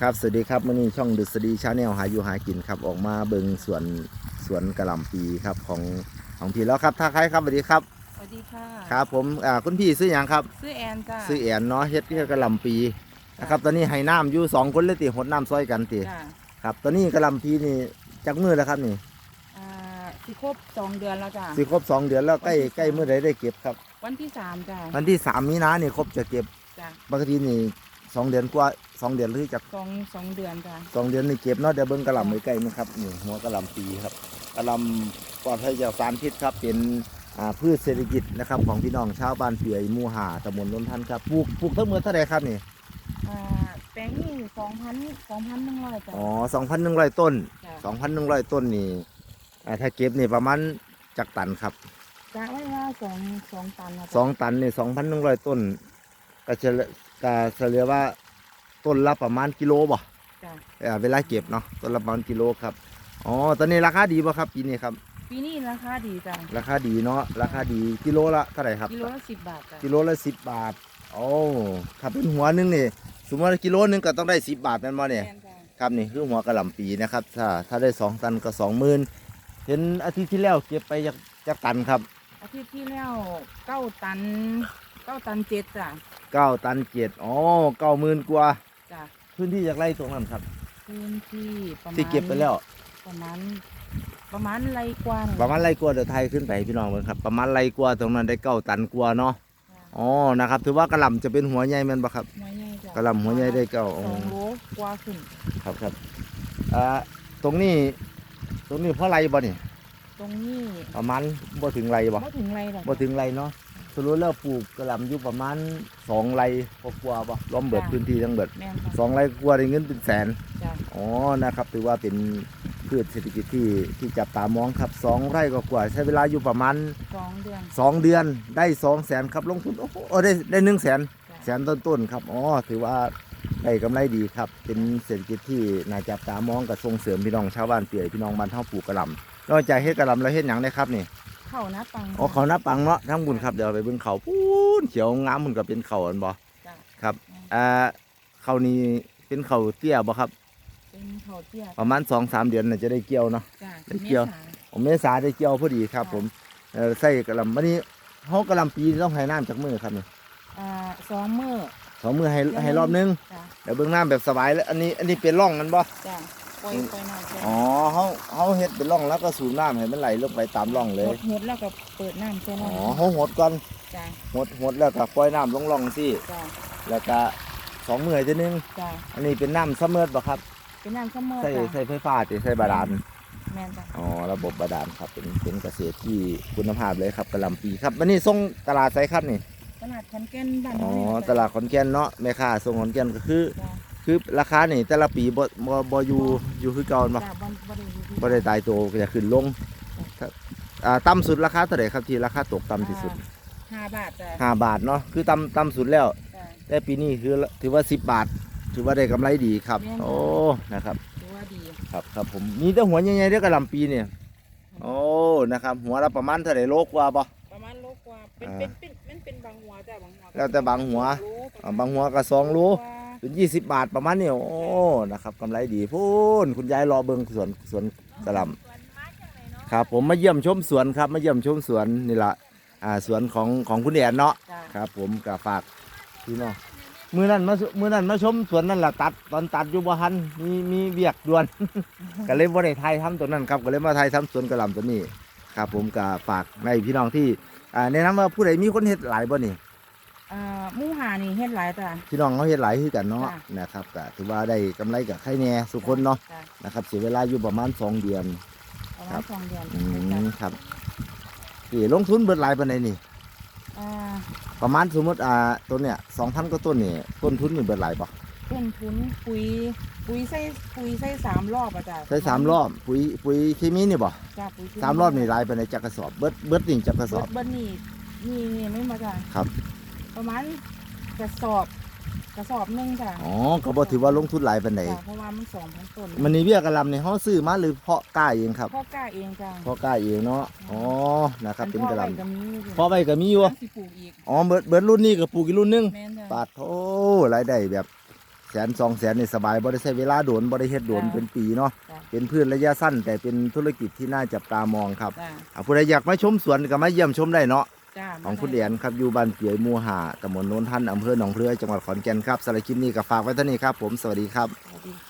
ครับสวัสดีครับมื่อนี้ช่องดุษฎีชาแนลหาอยู่หากินครับออกมาเบิงสวนสวนกระหล่ำปีครับของของพี่แล้วครับท่าใครครับสวัสดีครับสวัสดีค่ะครับผมอ่าคุณพี่ซื้ออย่างครับชื่อแอนจ้าซื้อแอนเนาะเฮ็ดเฮ็ดกระหล่ำปีนะครับตอนนี้ให้น้ำอยู่สองคนเลยติหดน้ำซอยกันติจ้าครับตอนนี้กระหล่ำปีนี่จักมือแล้วครับนี่อ่าสิครบสองเดือนแล้วจ้าสิครบสองเดือนแล้วใกล้ใกล้มือใดได้เก็บครับ วันที่สามจ้าวันที่สามมีนาเนี่ยครบจะเก็บจ้าปกตินี่ สองเดือนกว่าสองเดือนหรือจากสองสองเดือนจ้าสองเดือนนี่เก็บเนาะเดี๋ยวเบิ้งกระหล่ำไว้ใกล้มั้งครับนี่หัวกระหล่ำปีครับกระหล่ำปลอดภัยจากสารพิษครับเป็นอ่าพืชเศรษฐกิจนะครับของพี่น้องชาวบ้านเปียหมู่หาตำบลนนทันครับปลูกปลูกทั้งหมดเท่าไหร่ครับนี่อ่าแปลงนี่สองพันสองพันหนึ่งร้อยจ้าอ๋อสองพันหนึ่งร้อยต้นจ้าสองพันหนึ่งร้อยต้นนี่อ่าถ้าเก็บนี่ประมาณจักตันครับจ้าไว้ว่าสองสองตันนะสองตันนี่สองพันหนึ่งร้อยต้นก็จะ ก็เฉลี่ยว่าต้นละประมาณกิโลบ่จ้าอ่าเวลาเก็บเนาะต้นละประมาณกิโลครับอ๋อตอนนี้ราคาดีป่ะครับปีนี้ครับ ปีนี้ราคาดีจ้าราคาดีเนาะราคาดีกิโลละเท่าไหร่ครับ กิโลละสิบบาทจ้ากิโลละสิบบาทโอ้ถ้าเป็นหัวหนึงนี่สมมติว่ากิโลหนึงก็ต้องได้สิบบาทแม่นบ่เนี่ย แม่นจ้าครับนี่คือหัวกระหล่ำปีนะครับ ถ้าถ้าได้สองตันก็สองหมื่นเห็นอาทิตย์ที่แล้วเก็บไปจากจากตันครับอาทิตย์ที่แล้วเก้าตัน เก้าตันเจ็ดจ้าเก้าตันเจ็ดอ๋อเก้าหมื่นกว่าจ้าพื้นที่จากไร่ตรงนั้นครับ พื้นที่ประมาณที่เก็บไปแล้ว ประมาณประมาณไรกว่าหนึ่งประมาณไร่กว่าเดี๋ยวไทยขึ้นไปให้พี่น้องเบิ่งครับประมาณไร่กว่าตรงนั้นได้เก้าตันกว่าเนาะจ้ะอ๋อนะครับถือว่ากระหล่ำจะเป็นหัวใหญ่แม่นปะครับหัวใหญ่จ้ะกระหล่ำหัวใหญ่ได้เก้าสอ๋อองโลกว่าขึ้นครับครับอ่าตรงนี้ ตรงนี้เพราะไรบ่นี่ตรงนี้ประมาณบ่ถึงไรบ่ไม่ถึงไรหรอกบ่ถึงไรเนาะส รุปแล้วปลูกกระหล่ำอยู่ประมาณสองไรกว่าๆบ่ล้อมเบิดพื้นที่ทั้งเบิดแม่นค่ะสองไรกว่าได้เงินเป็นแสน จ้ะอ๋อ นะครับ ถือว่าเป็นพืชเศรษฐกิจที่ที่จับตามองครับสองไร่กว่าๆใช้เวลาอยู่ประมาณ สองเดือนสองเดือนได้สองแสนครับลงทุนโอ้โหเออได้ได้หนึ่งแสนจ้ะแสนต้นๆครับ อ๋อ ถือว่าได้กำไรดีครับ เป็นเศรษฐกิจที่น่าจับตามองกับส่งเสริมพี่น้องชาวบ้านเปียพี่น้องบ้านเฮาปลูกกระหล่ำนอกจากเฮ็ดกระหล่ำแล้วเฮ็ดหยังได้ครับนี่ เข้านะปังอ๋อเขานับปังเนาะทั้งบุญครับเดี๋ยวไปเบิ่งเขาพูนเขียวงามมันก็เป็นเขาอันบ่จ้ะครับอ่าเขานี่เป็นเขาเตี้ยบ่ครับเป็นเขาเตี้ยประมาณสองสามเดือนน่าจะได้เกี่ยวเนาะ จ้ะได้เกี่ยว มษา ผมเมษาได้เกี่ยวพอดีครับผมเออใส่กระหล่ำวันนี้เฮากระหล่ำปีต้องให้น้ำจากมือครับนี่อ่าสองมือสองมือให้ให้รอบนึงจ้ะเดี๋ยวเบื้องน้ำแบบสบายแล้วอันนี้อันนี้เป็นร่องมันบ่จ้ะปล่อยปล่อยน้ำใส่อ๋อ เขาเขาเฮ็ดเป็นร่องแล้วก็สูบน้ำให้มันไหลลงไปตามร่องเลหยดหดแล้วก็เปิดน้ำใส่อ๋น้อเขาหดก่อนำจ้ะหดหดแล้วก็ปล่อยน้ำลงร่องสิจ้ะแล้วก็สองมือให้ทีนึง จ้ะอันนี้เป็นน้ำซัมเมอร์บ่ครับ เป็นน้ำซัมเมอร์ใส่จ้ะใส่ไฟฟ้าติใส่บาดาล แม่นจ้ะอ๋อ ระบบบาดาลครับ เป็นเป็นเกษตรที่คุณภาพเลยครับกระหลำปีครับวันนี้ส่งตลาดไซครับนี่ ตลาดขอนแก่นบ้านอ๋อน้อยตลาดขอนแก่นเนาะแม่ค้าส่งขอนแก่นก็คือ จ้ะ คือราคานี่แต่ละปีบ่บ่บ่อยู่อยู่คือเก่าบ่จ้ะบ่บ่ได้อยู่ที่บ่ได้ตายตัวก็จะขึ้นลงครับอ่าต่ำสุดราคาเท่าไหร่ครับที่ราคาตกต่ำที่สุดห้าบาทจ้ะห้าบาทเนาะคือต่ำต่ำสุดแล้ว จ้ะ แต่ปีนี้คือถือว่าสิบบาท ถือว่าได้กำไรดีครับ แม่นค่ะ โอ้นะครับ ถือว่าดีครับครับผมมีแต่หัวใหญ่ๆเด้อกระหลำปีเนี่ย โอ้นะครับ หัวละประมาณเท่าไหร่โลกว่าบ่ ประมาณโลกว่าเป็นอ่าเป็นเป็นมันเป็นบางหัวจ้ะบางหัวแล้วแต่บางหัวโลอ่าบางหัวก็สองโลกว่า เป็นยี่สิบบาทประมาณนี้โอ้นะครับกำไรดีพูนคุณยายรอเบิ่งสวนสวนกระหลำครับ ผมมาเยี่ยมชมสวนครับมาเยี่ยมชมสวนนี่ละอ่าสวนของของคุณแอนเนาะจ้ะครับ ผมกับฝากพี่น้องมือนั้นมามือนั้นมาชมสวนนั่นแหละตัดตอนตัดอยู่บ่ทันมีมีเบียกด่วน ก็เลยบ่ได้ถ่ายทำตัวนั้นครับก็เลยมาถ่ายทำสวนกระหล่ำตัวนี้ ครับ ผมกับฝากในพี่น้องที่อ่าแนะนำว่าผู้ใดมีคนเฮ็ดหลายบ่นี่ อ่าหมูหานี่เฮ็ดหลายจ้ะ พี่น้องเขาเฮ็ดหลายคือกันเนาะจ้ะ นะครับก็ถือว่าได้กำไรกับใครแน่สุคนเนาะจ้ะนะครับเสียเวลาอยู่ประมาณสองเดือน ประครัมาณบ สองเดือนอืจ้ะมครับนี่ลงทุนเบิดหลายปานใดนี่ อ่าประมาณสมมติอ่าต้นเนี่ย2,000กว่าต้นนี่ต้นทุนนี่เบิดหลายบ่ต้นทุนปุ๋ยปุ๋ยใส่ปุ๋ยใส่สามรอบอะจ้ะใช้สามรอบปุ๋ยปุ๋ยเคมีนี่บ่จ้ะปุ๋ยเคสามรอบนี่หลายปานใดจักกระสอบเบิดเบิดนี่จักกระสเบิอบดเบิดนี่นี่นี่ไม่มาจ้ะครับ ประมาณกระสอบกระสอบหนึงจ้ะอ๋อก็บ่ถือว่าลงทุนหลายปานใดจ้ะเพราะว่ามันสองพันต้นมันนี่เบี้ยกระหลำนี่เฮาซื้อมาหรือเพาะกล้าเองครับพ่อกล้าเองจ้ะเพาะกล้าเองเนาะอ๋อนะครับเป็นกระหลอัพ่อไว้ก็มีอยู่ำเพาะไว้ก็มีอยู่ สิปลูกอีกอ๋อเบิดเบิดรุ่นนี้ก็ปลูกอีกรุ่นหนึงแม่นจ้ะ ปาดโอ้รายได้แบบแสนสองแสนนี่สบายบ่ได้ใช้เวลาโดนบ่ได้เฮ็ดโดนจ้ะเป็นปีเนาะจ้ะ เป็นพืชระยะสั้น แต่เป็นธุรกิจที่น่าจับตามองครับจ้าอ่าผู้ใดอยากมาชมสวนก็มาเยี่ยมชมได้เนาะจ้า ของคุณแดนครับอยู่บ้านเปียหมู่หาตำบลโนนทันอำเภอหนองเรือจังหวัดขอนแก่นครับสำหรับคลิปนี้ก็ฝากไว้เท่านี้ครับ ผมสวัสดีครับสวัสดีค่ะ